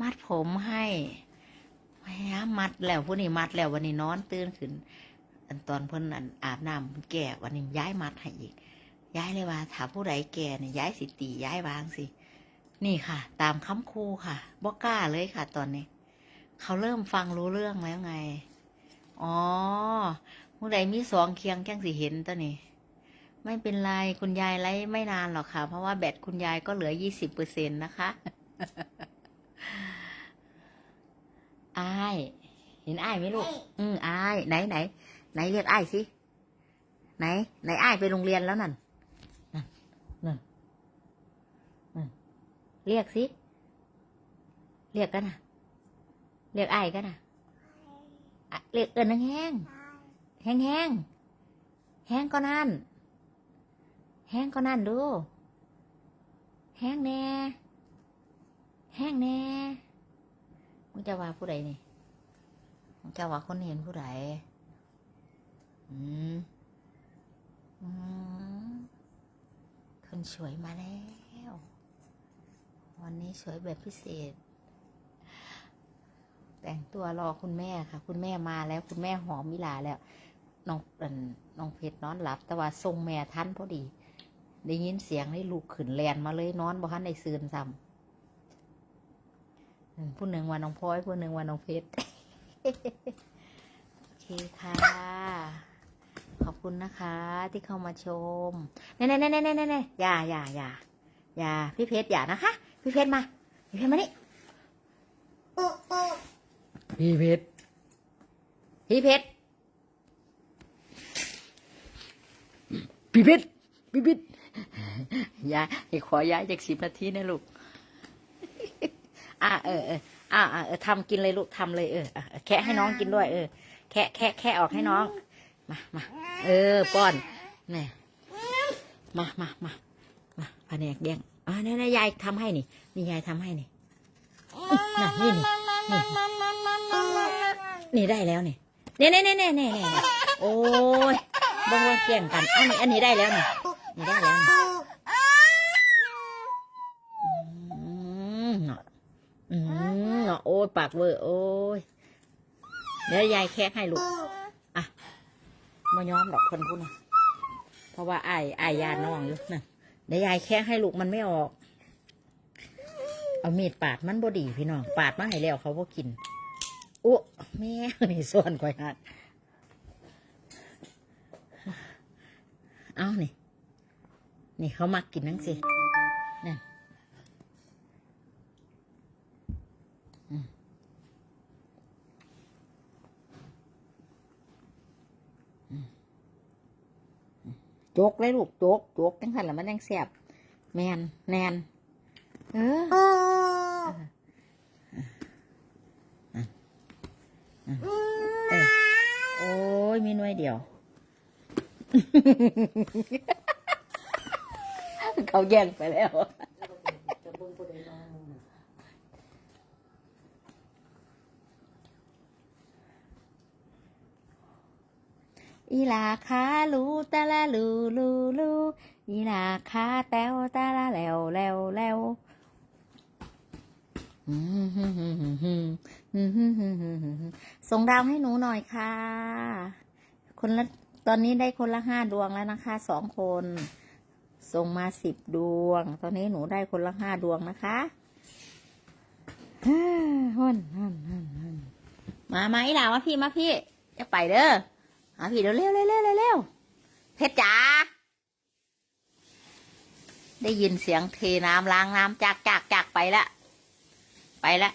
มัดผมให้พยายามมัดแล้วผู้นี้มัดแล้ววันนี้นอนตื่นขึ้นอันตอนเพิ่นอันอาบน้ำแก่วันนี้ย้ายมัดให้อีก ย้ายเลยว่าถ้าผู้ใดแก่เนี่ยย้ายสิตีย้ายวางสิ นี่ค่ะ ตามคำครูค่ะบ่กล้าเลยค่ะ ตอนนี้ เขาเริ่มฟังรู้เรื่องแล้วไง อ๋อผู้ใดมีสองเคียงแก้งสิเห็นตัวนี้ไม่เป็นไร คุณยายไล่ไม่นานหรอกค่ะ เพราะว่าแบตคุณยายก็เหลือยี่สิบเปอร์เซ็นต์นะคะ อายเห็นอายไหมลูก อืมอายไหนไหนไหนเรียกอายสิ ไหน ไหนอายไปโรงเรียนแล้วนั่น นั่นนั่นนั่นเรียกสิ เรียกกันนะเรียกอายกันนะอะเรียกเอินแห้งแห้งแห้งแห้งก็นั่น แห้งก็นั่นดู แห้งแน่ แห้งแน่มึงจะว่าผู้ใดนี่ มึงจะว่าคนเห็นผู้ใดอืมอืมคนสวยมาแล้ว วันนี้สวยแบบพิเศษ แต่งตัวรอคุณแม่ค่ะ คุณแม่มาแล้ว คุณแม่หอมมิลาแล้ว น้องอันน้องเพชรนอนหลับ แต่ว่าทรงแม่ทันพอดี ได้ยินเสียงได้ลูกขึ้นแลนมาเลยนอนบ่ทันได้ซืนซ้ำผู้หนึ่งว่าน้องพลอยผู้หนึ่งว่าน้องเพชร โอเคค่ะ ขอบคุณนะคะที่เข้ามาชมเน่เน่เน่เน่เน่เน่อย่าอย่าอย่าอย่าพี่เพชรอย่านะคะ พี่เพชรมา พี่เพชรมานี่พี่เพชรพี่เพชรพี่เพชรพี่เพชรยายให้ขอยายจากสิบนาทีนะลูก อะเออเออ อะอะเออทำกินเลยลูกทำเลยเออแคะให้น้องกินด้วย เออ แคะแคะแคะออกให้น้อง มามาเออ ป้อนนี่มามามามาแผนกแย่งอ่านี่นยายทำให้นี่นี่ยายทำให้นี่น่ะนี่นี่นี่นี่ได้แล้วนี่เนี่ยเนี่ยเนี่ยเนี่ยเนี่ยเนี่โอ้ยบังว่าแก่งกันอันนี้อันนี้ได้แล้วนี่นี่ได้แล้วอืมอืม นาะโอ้ยปากเวอร์โอ้ยเดี๋ยวยายแค่ให้ลูกอะมาย้อมดอกคนพูดนะเพราะว่าไอ้ไอ้ายาน้องอยู่นะเดี๋ยวยายแค่ให้ลูกมันไม่ออก เอามีดปาดมันบดีพี่น้องปาดมาให้แล้วเขาก็กินอุ๊แม่นี่ส่วนก่อยหักเอานี่นี่เขามักกินนั่งสินี่นอืม โจกเลยลูกโจกโจกจังสันละมันยังแสบแมนแนนเออเออโอ้ยมีหน่วยเดียว เขาแย่งไปแล้ว อีลาคาลูตาลาลูลูลูอีลาคาเตวตาลาเลวเลวเลวส่งดาวให้หนูหน่อยค่ะ คนละตอนนี้ได้คนละห้าดวงแล้วนะคะสองคน ส่งมาสิบดวง ตอนนี้หนูได้คนละห้าดวงนะคะฮ่าฮ่นฮ่นฮ่นมาไหมล่ะพี่มาพี่ จะไปเด้อ อาผีเร็วเร็วเร็วเร็วเร็วเพชรจ๋าได้ยินเสียงเทน้ำล้างน้ำจากจากจากไปละ ไปละ